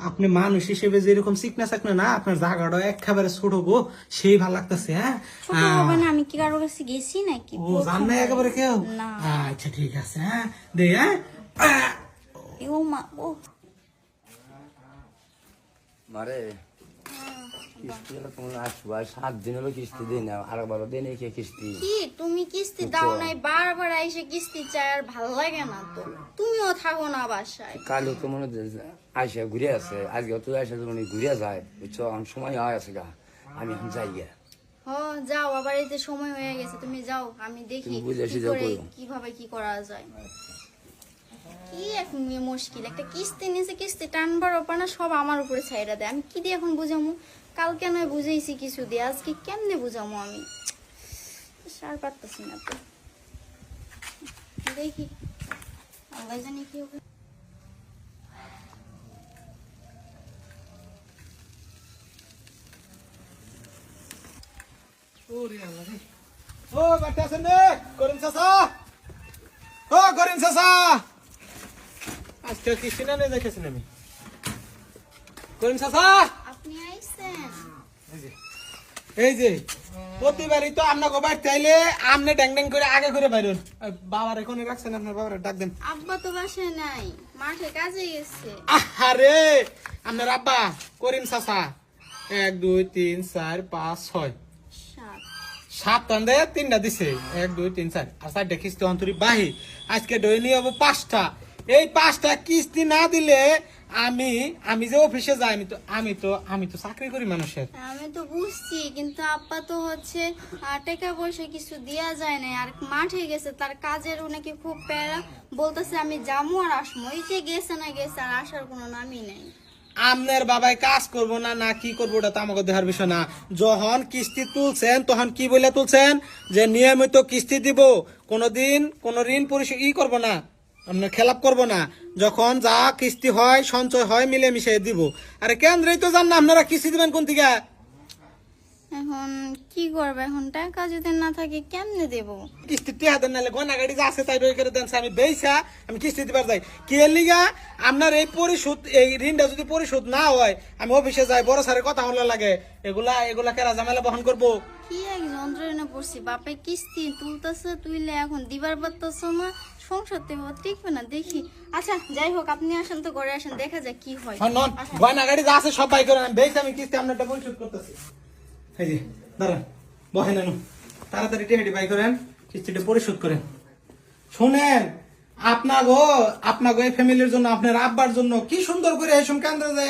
আপনি মানুষ হিসেবে যেরকম চিকনা চাকনা না আপনার জায়গাটা একেবারে ছোট গো সেই ভালো লাগতেছে হ্যাঁ? ছোট হবে না আমি কি কারও কাছে গেছি নাকি? ও জান না একেবারে কেউ? আচ্ছা ঠিক আছে হ্যাঁ দে হ্যাঁ। ও মা ও। মারে। কিস্তি হলো তোমার আসব আর সাত দিন হলো কিস্তি দিই না আর বারো দিন কে কিস্তি। কি? তুমি কিস্তি দাও নাই বারবার এসে কিস্তি চাই আর ভালো লাগে না তো। তুমিও থাকো না বাসায়। কালও তো মনে আইসা ঘুরে আছে আজকে তুই আইসা তো মনে ঘুরে যায় বুঝছ? আমার সময় হয় আছে গা আমি এখন যাই গা ও যাও আবার যে সময় হয়ে গেছে তুমি যাও আমি দেখি। কীভাবে কি করা যায়। কি এখন মুশকিল? একটা কিস্তি নিয়েছে কিস্তি টানবার ওপর না, সব আমার উপরে ছাইরা দেয়। আমি কি দিয়ে এখন বুঝামু? কালকে নয় বুঝাইছি কিছু দিয়ে, আজকে কেমনে বুঝামু আমি? সার পারতেছি না তো। দেখি। আল্লাহ জানি কি হবে। ও বাচ্চা আছেন রে, করিম চাচা। ও, করিম চাচা। আজকে কিস্তি না নিয়ে দেখেছেন আমি করিম চাচা! আপনি আইছেন? এই যে এই যে প্রতিবারই তো আপনাকে বাড়িতে আইলে আমনে ড্যাং ড্যাং করে আগে করে বাইরন বাবার এখনই রাখছেন? আপনার বাবার ডাক দেন। আব্বা তো বাসায় নাই মাঠে কাজে গেছে। আরে আপনার আব্বা করিম চাচা। এক দুই তিন চার পাঁচ ছয়। সাত। টান্দে তিনটা দিছে। এক দুই তিন চার। আর চারটা কিস্তি অন্তরি বাহি। আজকে দৈনিক হব পাঁচটা। এই পাঁচটা কিস্তি না দিলে আমি আমি যে অফিসে যাই আমি তো আমি তো আমি তো চাকরি করি মানুষের। আমি তো বুঝছি কিন্তু আব্বা তো হচ্ছে টাকা পয়সা কিছু দেয়া যায় না আর মাঠে গেছে তার কাজের নাকি খুব প্যারা। বলতেছে আমি যাব আর আসব এই যে গেছে না গেছে আর আসার কোনো নামই নেই। আমনের বাবাই কাজ করব না না কি করব ওটা তো আমাকে দেখার বিষয় না। যখন কিস্তি তুলছেন তখন কি বলে তুলছেন? যে নিয়মিত কিস্তি দিব কোনোদিন কোন ঋণ পরিশোধ ই করব না। আপনার খেলাপ করব না। যখন যা কিস্তি হয় সঞ্চয় হয় মিলেমিশে দিব। আরে কেন্দ্রেই তো জান না আপনারা কিস্তি দিবেন কোন থেকে? এখন কি করবে এখন? টাকা যদি না থাকে কেমনে দেবো? কিস্তি টিয়া দেন নাহলে গনা গাড়ি যা আছে তাই রই করে দেন আমি বেইসা আমি কিস্তি দিবার যাই। কি লিগা আপনার এই পরিশোধ এই ঋণটা যদি পরিশোধ না হয় আমি অফিসে যাই বড় স্যারের কথা হলো লাগে। এগুলা এগুলা কেরা ঝামেলা বহন করব? কি এক যন্ত্রণা পড়ছি বাপে কিস্তি তুলতেছে তুইলে এখন দিবার পারতেছ না। সংসার তো এবার টিকবে না দেখি। আচ্ছা যাই হোক আপনি আসেন তো ঘরে আসেন দেখা যাক কি হয়। হন নন গয়না গাড়ি যা আছে সব বাই করেন আমি আমি কিস্তি আপনারটা পরিশোধ করতেছি। এই যে দাঁড়ান বহেন তাড়াতাড়ি টেহাটি বাই করেন কিস্তিটা পরিশোধ করেন শুনেন আপনাগো আপনাগো এই ফ্যামিলির জন্য আপনার আব্বার জন্য কি সুন্দর করে এই কেন্দ্রে যায়